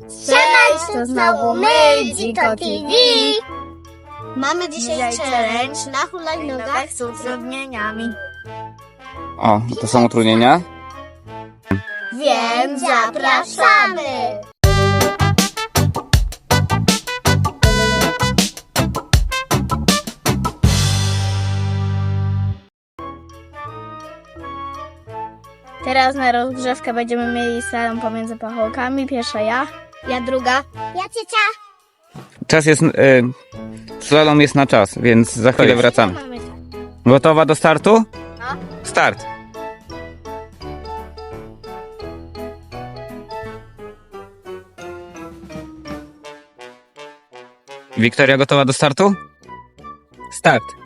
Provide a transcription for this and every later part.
Cześć, to znowu my, Dziko TV. Mamy dzisiaj, Dzisiaj challenge challenge na hulajnogach. z utrudnieniami. O, to są utrudnienia? Więc zapraszamy! Teraz na rozgrzewkę będziemy mieli slalom pomiędzy pachołkami. Pierwsza ja. Ja druga. Ja ciecia. Czas jest. Y, slalom jest na czas, więc za chwilę wracamy. Mamy. Gotowa do startu? No. Start. Wiktoria gotowa do startu? Start.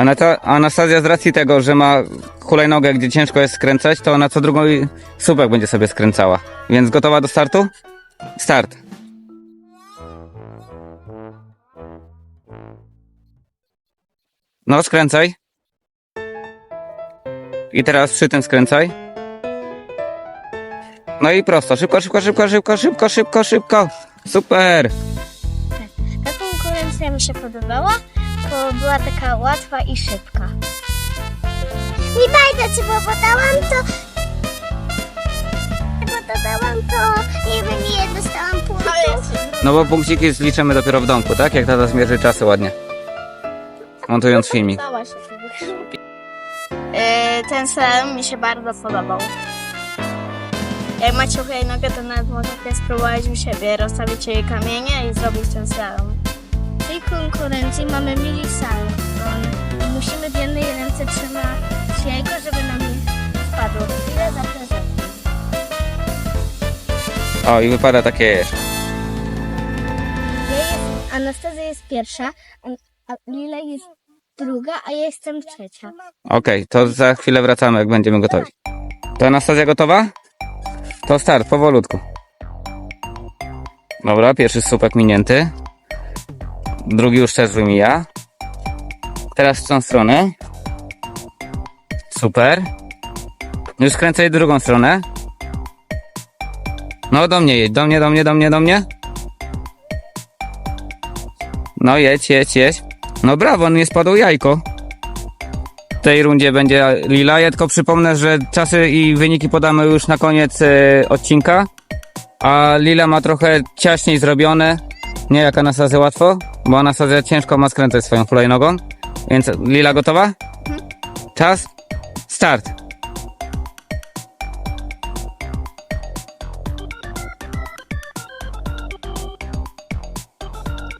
Anata, Anastazja z racji tego, że ma hulajnogę, gdzie ciężko jest skręcać, to ona co drugą słupek będzie sobie skręcała. Więc gotowa do startu? Start. No, skręcaj. I teraz przy tym skręcaj. No i prosto. Szybko, szybko, szybko, szybko, szybko, szybko, szybko. Super. Ta konkurencja mi się podobała, bo była taka łatwa i szybka. Nie ci bo podałam to... Bo dodałam to... Nie wiem, nie dostałam punktów. No bo punkciki zliczymy dopiero w domku, tak? Jak tata zmierzy czasy ładnie. Montując filmik. Dała się Yy, ten slalom mi się bardzo podobał. Jak macie hulajnogę, to nawet możecie spróbować u siebie. Rozstawić jej kamienie i zrobić ten slalom. W tej konkurencji mamy mini salon. Musimy w jednej ręce trzymać jego, żeby nam nie spadło. Chwilę zapraszam. O, i wypada takie jeszcze. Ja jest, Anastazja jest pierwsza, a, a Lila jest druga, a ja jestem trzecia. Okej, to za chwilę wracamy, jak będziemy gotowi. To Anastazja gotowa? To start, powolutku. Dobra, pierwszy słupek minięty. Drugi już też wymija. Teraz w tą stronę. Super. Już skręcaj drugą stronę. No do mnie jedź, do mnie, do mnie, do mnie, do mnie. No jedź, jedź, jedź. No brawo, nie spadło jajko. W tej rundzie będzie Lila. Ja tylko przypomnę, że czasy i wyniki podamy już na koniec e, odcinka. A Lila ma trochę ciaśniej zrobione. Nie jak Anastazja łatwo, bo Anastazja ciężko ma skręcać swoją hulajnogą. Więc Lila gotowa? Czas? Start.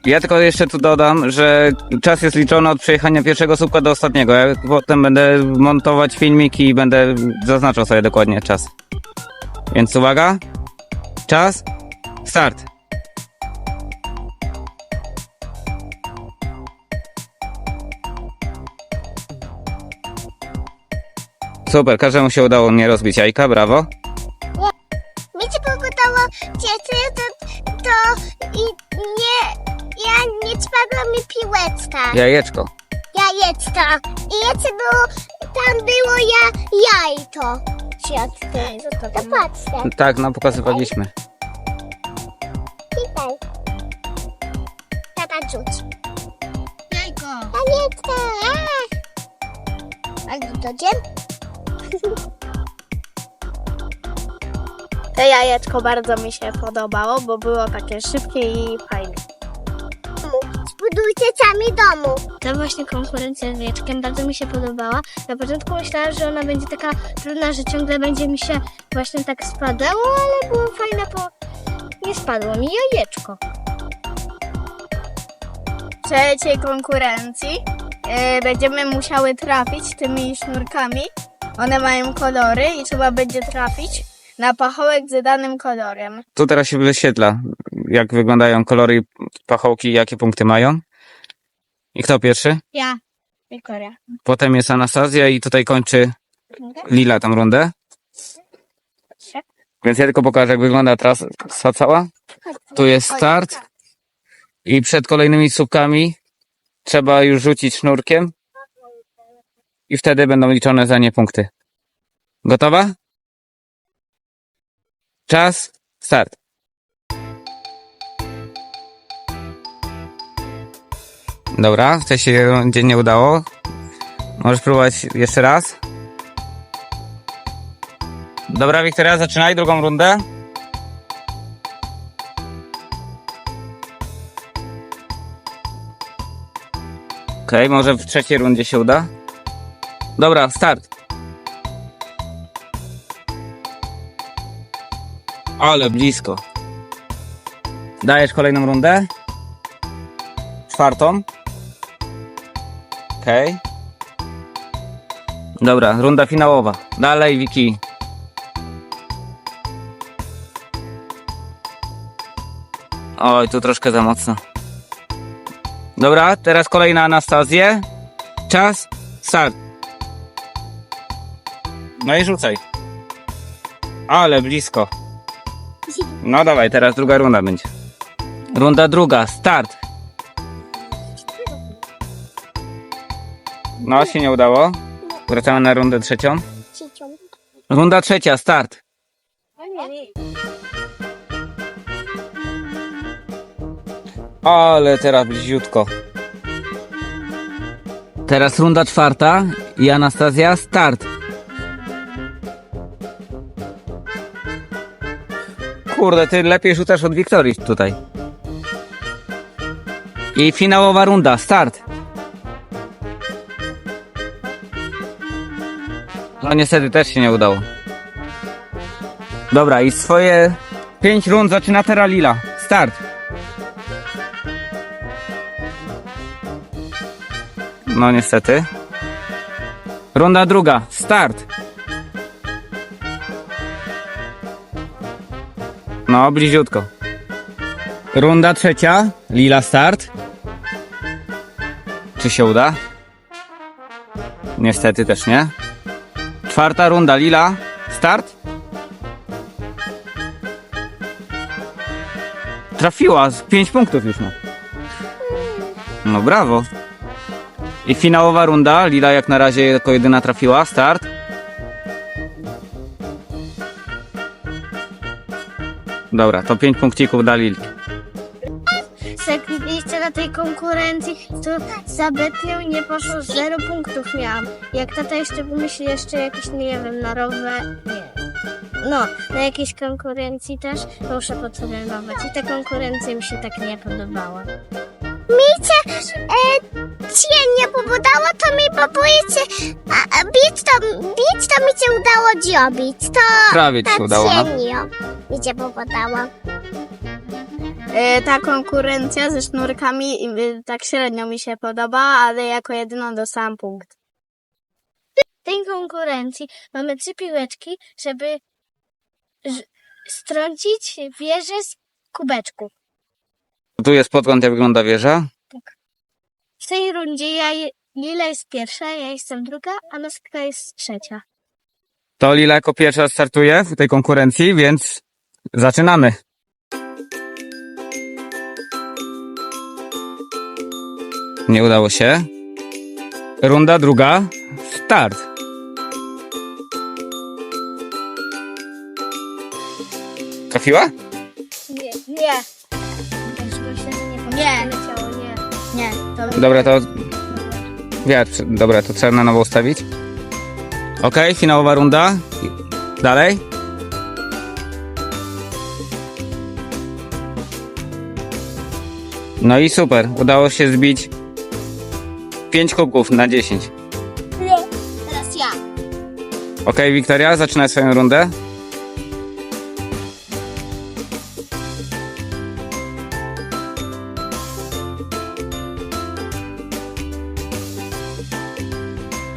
Ja tylko jeszcze tu dodam, że czas jest liczony od przejechania pierwszego słupka do ostatniego. Ja potem będę montować filmiki i będę zaznaczał sobie dokładnie czas. Więc uwaga. Czas. Start. Super, każdemu się udało nie rozbić jajka, brawo. Mi się pogodało ciecie, to, to i nie, ja nie spadła mi piłeczka, Jajeczko. jajeczka. I jeszcze było, tam było ja, jajko. Siatkę. To patrzcie, Tak, no pokazywaliśmy. tutaj. Tata rzuć. Jajko! Jajeczka, a! A to dziem? To jajeczko bardzo mi się podobało, bo było takie szybkie i fajne. Zbudujcie sami domu. Ta właśnie konkurencja z wieczkiem bardzo mi się podobała. Na początku myślałam, że ona będzie taka trudna, że ciągle będzie mi się właśnie tak spadało, ale było fajne, bo nie spadło mi jajeczko. W trzeciej konkurencji yy, będziemy musiały trafić tymi sznurkami. One mają kolory i trzeba będzie trafić na pachołek z danym kolorem. Tu teraz się wyświetla, jak wyglądają kolory i pachołki, jakie punkty mają. I kto pierwszy? Ja, Wikoria. Potem jest Anastazja i tutaj kończy Lila tą rundę. Więc ja tylko pokażę, jak wygląda trasa cała. Tu jest start. I przed kolejnymi słupkami trzeba już rzucić sznurkiem. I wtedy będą liczone za nie punkty. Gotowa? Czas, start. Dobra, w tej się rundzie nie udało. Możesz próbować jeszcze raz. Dobra, Wiktoria, zaczynaj drugą rundę. Okej, może w trzeciej rundzie się uda. Dobra, start. Ale blisko. Dajesz kolejną rundę. Czwartą. Okej. Dobra, runda finałowa. Dalej, Wiki. Oj, tu troszkę za mocno. Dobra, teraz kolejna Anastazję. Czas, start. No i rzucaj. Ale blisko. No dawaj, teraz druga runda będzie. Runda druga, start. No, się nie udało. Wracamy na rundę trzecią. Runda trzecia, start. Ale teraz bliziutko. Teraz runda czwarta i Anastazja, start. Kurde, ty lepiej rzucasz od Wiktorii tutaj. I finałowa runda, start. No niestety też się nie udało. Dobra, i swoje pięć rund zaczyna Teralila. Start. No niestety. Runda druga. Start. No, bliziutko. Runda trzecia. Lila start. Czy się uda? Niestety też nie. Czwarta runda. Lila. Start. Trafiła. z Pięć punktów już ma. No brawo. I finałowa runda. Lila jak na razie jako jedyna trafiła. Start. Dobra, to pięć punkcików dla widzieliście na tej konkurencji, to za Betnią nie poszło, zero punktów miałam. Jak tata jeszcze wymyśli jeszcze jakieś, nie wiem, na rower, nie. No, na jakiejś konkurencji też muszę potrenować. I ta konkurencja mi się tak nie podobała. Mi się e, cienie pobudało, to mi popójcie, a, a bić to, bić to mi się udało zrobić. To Prawie ci się udało. No. cienio mi się pobudało. E, ta konkurencja ze sznurkami e, tak średnio mi się podoba, ale jako jedyną dostałam punkt. W tej konkurencji mamy trzy piłeczki, żeby ż- strącić wieżę z kubeczku. Tu jest podgląd, jak wygląda wieża. W tej rundzie ja, je- Lila jest pierwsza, ja jestem druga, a Noska jest trzecia. To Lila jako pierwsza startuje w tej konkurencji, więc zaczynamy. Nie udało się. Runda druga. Start. Trafiła? Nie, nie. Nie. Leciało, nie. Nie, to Dobra, to. Wiatr. Dobra, to trzeba na nowo ustawić. Ok, finałowa runda. Dalej. No i super. Udało się zbić 5 kubków na 10. Teraz ja. Ok, Wiktoria, zaczynaj swoją rundę.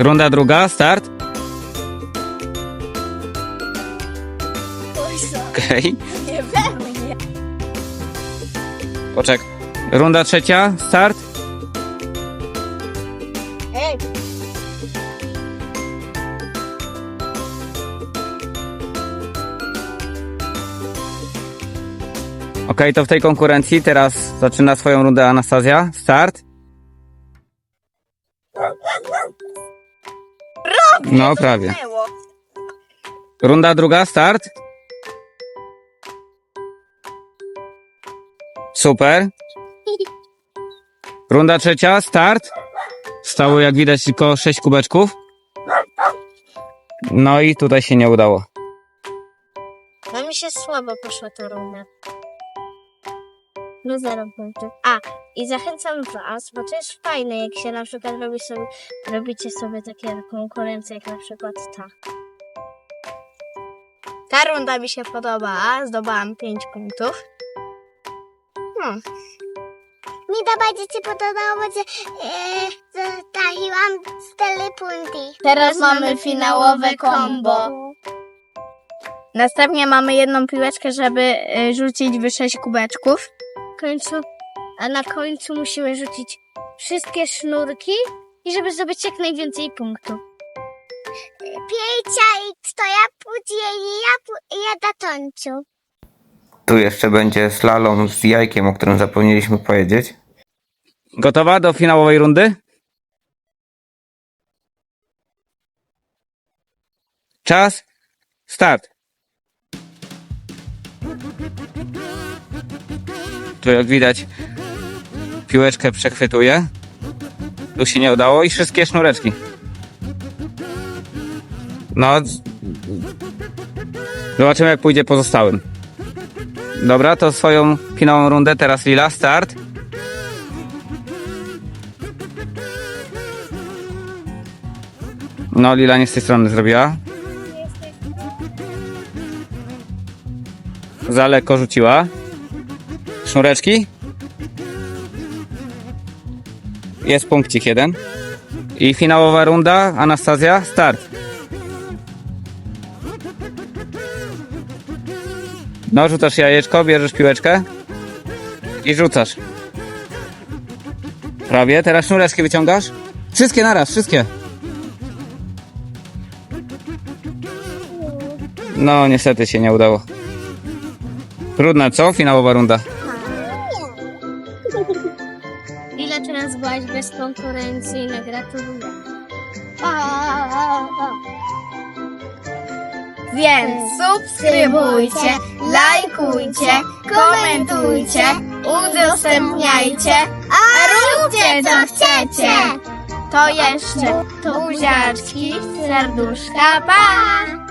Runda druga, start. Okej, nie we mnie. poczek. Runda trzecia, start. Ej, Ok, to w tej konkurencji teraz zaczyna swoją rundę Anastazja. Start. No, prawie. Runda druga, start. Super. Runda trzecia, start. Stało jak widać tylko sześć kubeczków. No i tutaj się nie udało. No mi się słabo poszła ta runda. No zero punktów. A, i zachęcam was, bo to jest fajne, jak się na przykład robi sobie, robicie sobie takie konkurencje, jak na przykład ta. Ta runda mi się podoba. Zdobyłam 5 punktów. Hmm. Mi to bardziej się podobało, że e, zostawiłam 4 punkty. Teraz mamy finałowe combo. Następnie mamy jedną piłeczkę, żeby y, rzucić w 6 kubeczków. Końcu, a na końcu musimy rzucić wszystkie sznurki i żeby zdobyć jak najwięcej punktów. Piecia i to ja później, ja, pu- ja do końcu. Tu jeszcze będzie slalom z jajkiem, o którym zapomnieliśmy powiedzieć. Gotowa do finałowej rundy? Czas. Start. Tu jak widać piłeczkę przechwytuje. Tu się nie udało i wszystkie sznureczki. No. Zobaczymy jak pójdzie pozostałym. Dobra, to swoją finałową rundę teraz Lila, start. No, Lila nie z tej strony zrobiła. Za lekko rzuciła. Sznureczki. Jest punkcik jeden. I finałowa runda, Anastazja, start. No, rzucasz jajeczko, bierzesz piłeczkę i rzucasz. Prawie, teraz sznureczki wyciągasz. Wszystkie naraz, wszystkie. No, niestety się nie udało. Trudna, co? Finałowa runda. Teraz byłaś bez konkurencji? No gratuluję. Więc subskrybujcie, lajkujcie, komentujcie, udostępniajcie, a róbcie co chcecie. To jeszcze buziaczki, serduszka, pa!